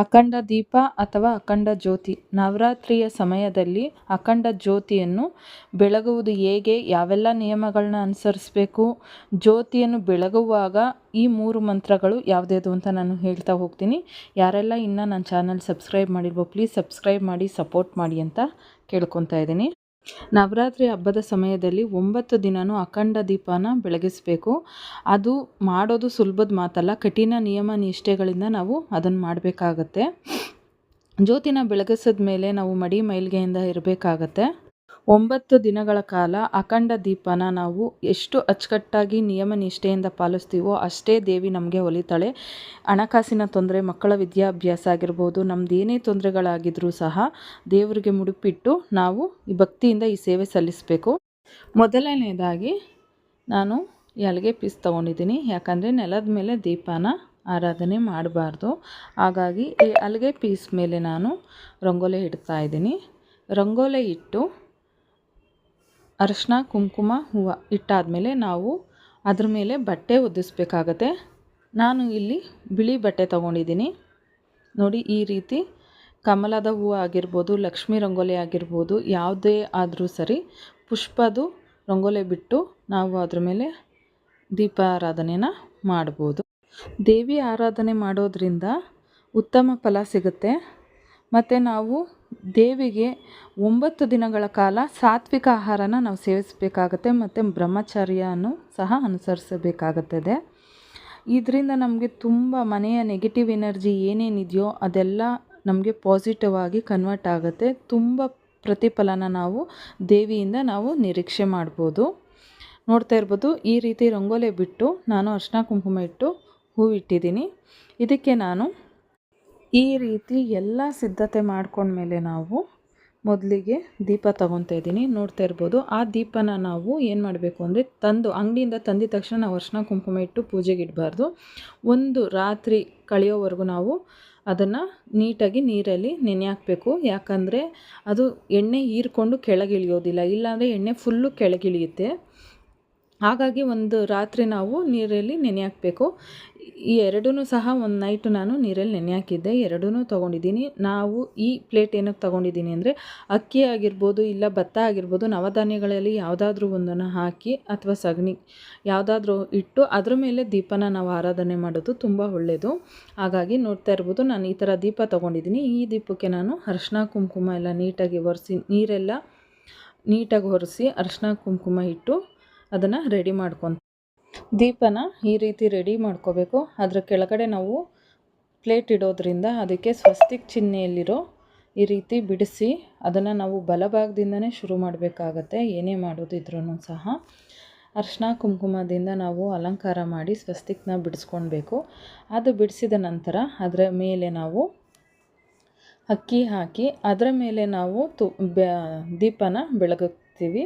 ಅಖಂಡ ದೀಪ ಅಥವಾ ಅಖಂಡ ಜ್ಯೋತಿ. ನವರಾತ್ರಿಯ ಸಮಯದಲ್ಲಿ ಅಖಂಡ ಜ್ಯೋತಿಯನ್ನು ಬೆಳಗುವುದು ಹೇಗೆ, ಯಾವೆಲ್ಲ ನಿಯಮಗಳನ್ನ ಅನುಸರಿಸಬೇಕು, ಜ್ಯೋತಿಯನ್ನು ಬೆಳಗುವಾಗ ಈ ಮೂರು ಮಂತ್ರಗಳು ಯಾವುದ್ಯಾವುದು ಅಂತ ನಾನು ಹೇಳ್ತಾ ಹೋಗ್ತೀನಿ. ಯಾರೆಲ್ಲ ಇನ್ನೂ ನನ್ನ ಚಾನಲ್ ಸಬ್ಸ್ಕ್ರೈಬ್ ಮಾಡಿಲ್ವೋ, ಪ್ಲೀಸ್ ಸಬ್ಸ್ಕ್ರೈಬ್ ಮಾಡಿ, ಸಪೋರ್ಟ್ ಮಾಡಿ ಅಂತ ಕೇಳ್ಕೊತಾ ಇದ್ದೀನಿ. ನವರಾತ್ರಿ ಹಬ್ಬದ ಸಮಯದಲ್ಲಿ ಒಂಬತ್ತು ದಿನವೂ ಅಖಂಡ ದೀಪನ ಬೆಳಗಿಸಬೇಕು. ಅದು ಮಾಡೋದು ಸುಲಭದ ಮಾತಲ್ಲ, ಕಠಿಣ ನಿಯಮ ನಿಷ್ಠೆಗಳಿಂದ ನಾವು ಅದನ್ನು ಮಾಡಬೇಕಾಗತ್ತೆ. ಜ್ಯೋತಿನ ಬೆಳಗಿಸಿದ ಮೇಲೆ ನಾವು ಮಡಿ ಮೈಲಿಗೆಯಿಂದ ಇರಬೇಕಾಗತ್ತೆ. ಒಂಬತ್ತು ದಿನಗಳ ಕಾಲ ಅಖಂಡ ದೀಪನ ನಾವು ಎಷ್ಟು ಅಚ್ಚುಕಟ್ಟಾಗಿ ನಿಯಮ ನಿಷ್ಠೆಯಿಂದ ಪಾಲಿಸ್ತೀವೋ ಅಷ್ಟೇ ದೇವಿ ನಮಗೆ ಒಲಿತಾಳೆ. ಹಣಕಾಸಿನ ತೊಂದರೆ, ಮಕ್ಕಳ ವಿದ್ಯಾಭ್ಯಾಸ ಆಗಿರ್ಬೋದು ನಮ್ದು ಏನೇ ತೊಂದರೆಗಳಾಗಿದ್ರೂ ಸಹ ದೇವರಿಗೆ ಮುಡುಪಿಟ್ಟು ನಾವು ಈ ಭಕ್ತಿಯಿಂದ ಈ ಸೇವೆ ಸಲ್ಲಿಸಬೇಕು. ಮೊದಲನೇದಾಗಿ ನಾನು ಎಲ್ಗೆ ಪೀಸ್ ತೊಗೊಂಡಿದ್ದೀನಿ. ಯಾಕಂದರೆ ನೆಲದ ಮೇಲೆ ದೀಪನ ಆರಾಧನೆ ಮಾಡಬಾರ್ದು. ಹಾಗಾಗಿ ಈ ಅಲ್ಲಿಗೆ ಪೀಸ್ ಮೇಲೆ ನಾನು ರಂಗೋಲೆ ಇಡ್ತಾ ಇದ್ದೀನಿ. ರಂಗೋಲೆ ಇಟ್ಟು ಅರಶಿನ ಕುಂಕುಮ, ಹೂವು ಇಟ್ಟಾದಮೇಲೆ ನಾವು ಅದ್ರ ಮೇಲೆ ಬಟ್ಟೆ ಒದಿಸ್ಬೇಕಾಗತ್ತೆ ನಾನು ಇಲ್ಲಿ ಬಿಳಿ ಬಟ್ಟೆ ತೊಗೊಂಡಿದ್ದೀನಿ. ನೋಡಿ, ಈ ರೀತಿ ಕಮಲದ ಹೂವು ಆಗಿರ್ಬೋದು, ಲಕ್ಷ್ಮೀ ರಂಗೋಲಿ ಆಗಿರ್ಬೋದು, ಯಾವುದೇ ಆದರೂ ಸರಿ ಪುಷ್ಪದು ರಂಗೋಲಿ ಬಿಟ್ಟು ನಾವು ಅದ್ರ ಮೇಲೆ ದೀಪಾರಾಧನೆನ ಮಾಡ್ಬೋದು. ದೇವಿ ಆರಾಧನೆ ಮಾಡೋದ್ರಿಂದ ಉತ್ತಮ ಫಲ ಸಿಗುತ್ತೆ. ಮತ್ತು ನಾವು ದೇವಿಗೆ ಒಂಬತ್ತು ದಿನಗಳ ಕಾಲ ಸಾತ್ವಿಕ ಆಹಾರನ ನಾವು ಸೇವಿಸಬೇಕಾಗತ್ತೆ ಮತ್ತು ಬ್ರಹ್ಮಚರ್ಯನೂ ಸಹ ಅನುಸರಿಸಬೇಕಾಗುತ್ತದೆ. ಇದರಿಂದ ನಮಗೆ ತುಂಬ ಮನೆಯ ನೆಗೆಟಿವ್ ಎನರ್ಜಿ ಏನೇನಿದೆಯೋ ಅದೆಲ್ಲ ನಮಗೆ ಪಾಸಿಟಿವ್ ಆಗಿ ಕನ್ವರ್ಟ್ ಆಗುತ್ತೆ. ತುಂಬ ಪ್ರತಿಫಲನ ನಾವು ದೇವಿಯಿಂದ ನಾವು ನಿರೀಕ್ಷೆ ಮಾಡ್ಬೋದು. ನೋಡ್ತಾ ಇರ್ಬೋದು, ಈ ರೀತಿ ರಂಗೋಲೆ ಬಿಟ್ಟು ನಾನು ಅರ್ಶಿನ ಕುಂಕುಮ ಇಟ್ಟು ಹೂವಿಟ್ಟಿದ್ದೀನಿ ಇದಕ್ಕೆ ನಾನು ಈ ರೀತಿ ಎಲ್ಲ ಸಿದ್ಧತೆ ಮಾಡ್ಕೊಂಡ್ಮೇಲೆ ನಾವು ಮೊದಲಿಗೆ ದೀಪ ತೊಗೊತಾ ಇದ್ದೀನಿ. ನೋಡ್ತಾ ಇರ್ಬೋದು, ಆ ದೀಪನ ನಾವು ಏನು ಮಾಡಬೇಕು ಅಂದರೆ ತಂದು, ಅಂಗಡಿಯಿಂದ ತಂದಿದ ತಕ್ಷಣ ನಾವು ಅರ್ಶಿನ ಕುಂಕುಮ ಇಟ್ಟು ಪೂಜೆಗೆ ಇಡಬಾರ್ದು. ಒಂದು ರಾತ್ರಿ ಕಳೆಯೋವರೆಗೂ ನಾವು ಅದನ್ನು ನೀಟಾಗಿ ನೀರಲ್ಲಿ ನೆನೆ ಹಾಕಬೇಕು ಯಾಕಂದರೆ ಅದು ಎಣ್ಣೆ ಹೀರ್ಕೊಂಡು ಕೆಳಗಿಳಿಯೋದಿಲ್ಲ, ಇಲ್ಲಾಂದರೆ ಎಣ್ಣೆ ಫುಲ್ಲು ಕೆಳಗಿಳಿಯುತ್ತೆ. ಹಾಗಾಗಿ ಒಂದು ರಾತ್ರಿ ನಾವು ನೀರಲ್ಲಿ ನೆನೆ ಹಾಕಬೇಕು. ಈ ಎರಡೂ ಸಹ ಒಂದು ನೈಟು ನಾನು ನೀರಲ್ಲಿ ನೆನೆ ಹಾಕಿದ್ದೆ. ಎರಡೂ ತೊಗೊಂಡಿದ್ದೀನಿ. ನಾವು ಈ ಪ್ಲೇಟ್ ಏನಕ್ಕೆ ತೊಗೊಂಡಿದ್ದೀನಿ ಅಂದರೆ ಅಕ್ಕಿ ಆಗಿರ್ಬೋದು ಇಲ್ಲ ಭತ್ತ ಆಗಿರ್ಬೋದು ನವಧಾನ್ಯಗಳಲ್ಲಿ ಯಾವುದಾದ್ರೂ ಒಂದನ್ನು ಹಾಕಿ ಅಥವಾ ಸಗಣಿ ಯಾವುದಾದ್ರೂ ಇಟ್ಟು ಅದ್ರ ಮೇಲೆ ದೀಪನ ನಾವು ಆರಾಧನೆ ಮಾಡೋದು ತುಂಬ ಒಳ್ಳೆಯದು ಹಾಗಾಗಿ ನೋಡ್ತಾ ಇರ್ಬೋದು ನಾನು ಈ ಥರ ದೀಪ ತೊಗೊಂಡಿದ್ದೀನಿ. ಈ ದೀಪಕ್ಕೆ ನಾನು ಅರಶಿನ ಕುಂಕುಮ ಎಲ್ಲ ನೀಟಾಗಿ ಒರೆಸಿ ನೀರೆಲ್ಲ ನೀಟಾಗಿ ಒರೆಸಿ ಅರಶಿನ ಕುಂಕುಮ ಇಟ್ಟು ಅದನ್ನು ರೆಡಿ ಮಾಡ್ಕೊತ ದೀಪನ ಈ ರೀತಿ ರೆಡಿ ಮಾಡ್ಕೋಬೇಕು. ಅದರ ಕೆಳಗಡೆ ನಾವು ಪ್ಲೇಟ್ ಇಡೋದ್ರಿಂದ ಅದಕ್ಕೆ ಸ್ವಸ್ತಿಕ್ ಚಿಹ್ನೆಯಲ್ಲಿರೋ ಈ ರೀತಿ ಬಿಡಿಸಿ ಅದನ್ನು ನಾವು ಬಲಭಾಗದಿಂದನೇ ಶುರು ಮಾಡಬೇಕಾಗತ್ತೆ. ಏನೇ ಮಾಡೋದಿದ್ರೂ ಸಹ ಅರ್ಶಿನ ಕುಂಕುಮದಿಂದ ನಾವು ಅಲಂಕಾರ ಮಾಡಿ ಸ್ವಸ್ತಿಕ್ನ ಬಿಡಿಸ್ಕೊಳ್ಬೇಕು. ಅದು ಬಿಡಿಸಿದ ನಂತರ ಅದರ ಮೇಲೆ ನಾವು ಅಕ್ಕಿ ಹಾಕಿ ಅದರ ಮೇಲೆ ನಾವು ತು ದೀಪನ ಬೆಳಗುತ್ತೀವಿ.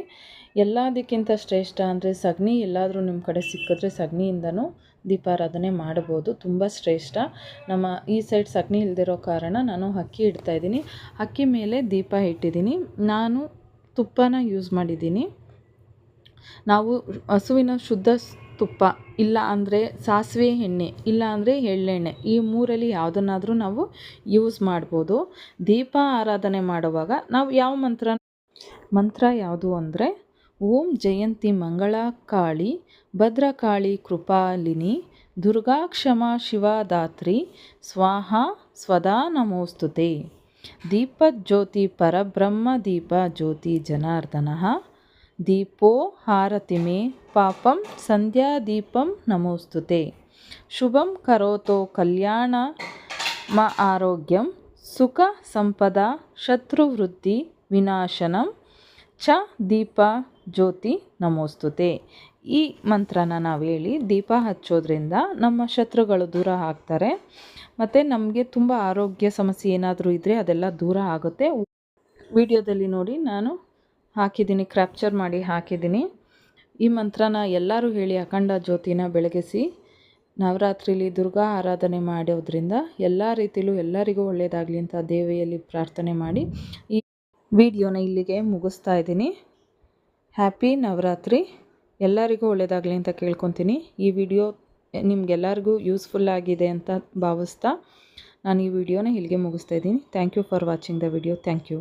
ಎಲ್ಲದಕ್ಕಿಂತ ಶ್ರೇಷ್ಠ ಅಂದರೆ ಸಗಣಿ, ಎಲ್ಲಾದರೂ ನಿಮ್ಮ ಕಡೆ ಸಿಕ್ಕಿದ್ರೆ ಸಗಣಿಯಿಂದನೂ ದೀಪಾರಾಧನೆ ಮಾಡ್ಬೋದು. ತುಂಬ ಶ್ರೇಷ್ಠ. ನಮ್ಮ ಈ ಸೈಡ್ ಸಗಣಿ ಇಲ್ದಿರೋ ಕಾರಣ ನಾನು ಅಕ್ಕಿ ಇಡ್ತಾಯಿದ್ದೀನಿ ಅಕ್ಕಿ ಮೇಲೆ ದೀಪ ಇಟ್ಟಿದ್ದೀನಿ. ನಾನು ತುಪ್ಪನ ಯೂಸ್ ಮಾಡಿದ್ದೀನಿ. ನಾವು ಹಸುವಿನ ಶುದ್ಧ ತುಪ್ಪ, ಇಲ್ಲ ಅಂದರೆ ಸಾಸಿವೆ ಎಣ್ಣೆ, ಇಲ್ಲ ಅಂದರೆ ಎಳ್ಳೆಣ್ಣೆ, ಈ ಮೂರಲ್ಲಿ ಯಾವುದನ್ನಾದರೂ ನಾವು ಯೂಸ್ ಮಾಡ್ಬೋದು. ದೀಪ ಆರಾಧನೆ ಮಾಡುವಾಗ ನಾವು ಯಾವ ಮಂತ್ರ? ಮಂತ್ರ ಯಾವುದು ಅಂದರೆ, ಓಂ ಜಯಂತಿ ಮಂಗಳಕಾಳಿ, ಭದ್ರಕಾಳಿ ಕೃಪಾಲಿನಿ, ದುರ್ಗಾ ಕ್ಷಮಾ ಶಿವದಾತ್ರಿ, ಸ್ವಾಹ ಸ್ವದಾ ನಮೋಸ್ತುತೆ. ದೀಪಜ್ಯೋತಿ ಪರಬ್ರಹ್ಮ ದೀಪ ಜ್ಯೋತಿ ಜನಾರ್ದನ. ದೀಪೋ ಹಾರತಿಮೆ ಪಾಪಂ ಸಂಧ್ಯಾದೀಪಂ ನಮೋಸ್ತುತೆ. ಶುಭಂ ಕರೋತೋ ಕಲ್ಯಾಣ, ಮ ಆರೋಗ್ಯಂ, ಸುಖ ಸಂಪದ, ಶತ್ರುವೃದ್ಧಿ ವಿನಾಶನಂ, ಚ ದೀಪ ಜ್ಯೋತಿ ನಮೋಸ್ತುತೆ. ಈ ಮಂತ್ರನ ನಾವು ಹೇಳಿ ದೀಪ ಹಚ್ಚೋದ್ರಿಂದ ನಮ್ಮ ಶತ್ರುಗಳು ದೂರ ಆಗ್ತಾರೆ. ಮತ್ತು ನಮಗೆ ತುಂಬ ಆರೋಗ್ಯ ಸಮಸ್ಯೆ ಏನಾದರೂ ಇದ್ದರೆ ಅದೆಲ್ಲ ದೂರ ಆಗುತ್ತೆ. ವಿಡಿಯೋದಲ್ಲಿ ನೋಡಿ ನಾನು ಹಾಕಿದ್ದೀನಿ ಕ್ರ್ಯಾಪ್ಚರ್ ಮಾಡಿ ಹಾಕಿದ್ದೀನಿ. ಈ ಮಂತ್ರನ ಎಲ್ಲರೂ ಹೇಳಿ ಅಖಂಡ ಜ್ಯೋತಿನ ಬೆಳಗಿಸಿ, ನವರಾತ್ರಿಲಿ ದುರ್ಗಾ ಆರಾಧನೆ ಮಾಡೋದ್ರಿಂದ ಎಲ್ಲ ರೀತಿಯಲ್ಲೂ ಎಲ್ಲರಿಗೂ ಒಳ್ಳೆಯದಾಗಲಿ ಅಂತ ದೇವಿಯಲ್ಲಿ ಪ್ರಾರ್ಥನೆ ಮಾಡಿ ಈ ವಿಡಿಯೋನ ಇಲ್ಲಿಗೆ ಮುಗಿಸ್ತಾ ಇದ್ದೀನಿ. ಹ್ಯಾಪಿ ನವರಾತ್ರಿ. ಎಲ್ಲರಿಗೂ ಒಳ್ಳೆಯದಾಗಲಿ ಅಂತ ಕೇಳ್ಕೊತೀನಿ. ಈ ವಿಡಿಯೋ ನಿಮಗೆಲ್ಲರಿಗೂ ಯೂಸ್ಫುಲ್ ಆಗಿದೆ ಅಂತ ಭಾವಿಸ್ತಾ ನಾನು ಈ ವಿಡಿಯೋನ ಇಲ್ಲಿಗೆ ಮುಗಿಸ್ತಾ ಇದ್ದೀನಿ. Thank you for watching the video thank you